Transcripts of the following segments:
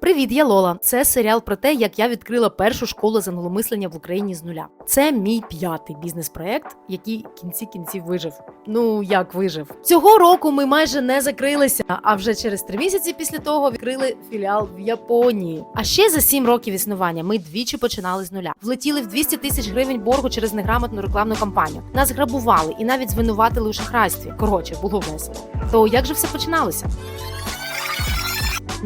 Привіт, я Лола. Це серіал про те, як я відкрила першу школу з англомислення в Україні з нуля. Це мій п'ятий бізнес-проект, який в кінці кінців вижив. Ну як вижив? Цього року ми майже не закрилися, а вже через три місяці після того відкрили філіал в Японії. А ще за сім років існування ми двічі починали з нуля. Влетіли в 200 тисяч гривень боргу через неграмотну рекламну кампанію. Нас грабували і навіть звинуватили у шахрайстві. Коротше, було весело. То як же все починалося?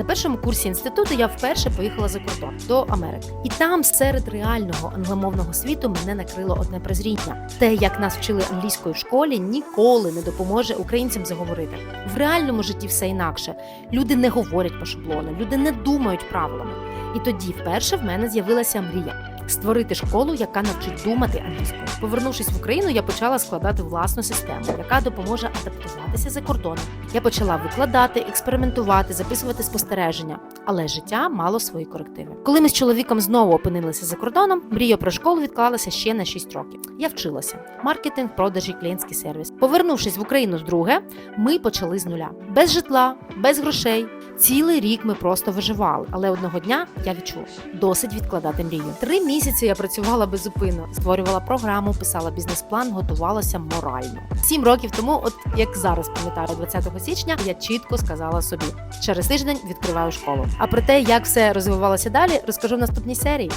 На першому курсі інституту я вперше поїхала за кордон до Америки, і там серед реального англомовного світу мене накрило одне прозріння. Те, як нас вчили англійської в школі, ніколи не допоможе українцям заговорити. В реальному житті все інакше. Люди не говорять по шаблону, люди не думають правилами. І тоді вперше в мене з'явилася мрія створити школу, яка навчить думати англійською. Повернувшись в Україну, я почала складати власну систему, яка допоможе адаптуватися за кордоном. Я почала викладати, експериментувати, записувати спостереження, але життя мало свої корективи. Коли ми з чоловіком знову опинилися за кордоном, мрія про школу відклалася ще на 6 років. Я вчилася: маркетинг, продажі, клієнтський сервіс. Повернувшись в Україну вдруге, ми почали з нуля без житла, без грошей. Цілий рік ми просто виживали, але одного дня я відчула досить відкладати мрію. Три місяці я працювала безупинно, створювала програму, писала бізнес-план, готувалася морально. Сім років тому, от як зараз пам'ятаю, 20 січня, я чітко сказала собі: через тиждень відкриваю школу. А про те, як все розвивалося далі, розкажу в наступній серії.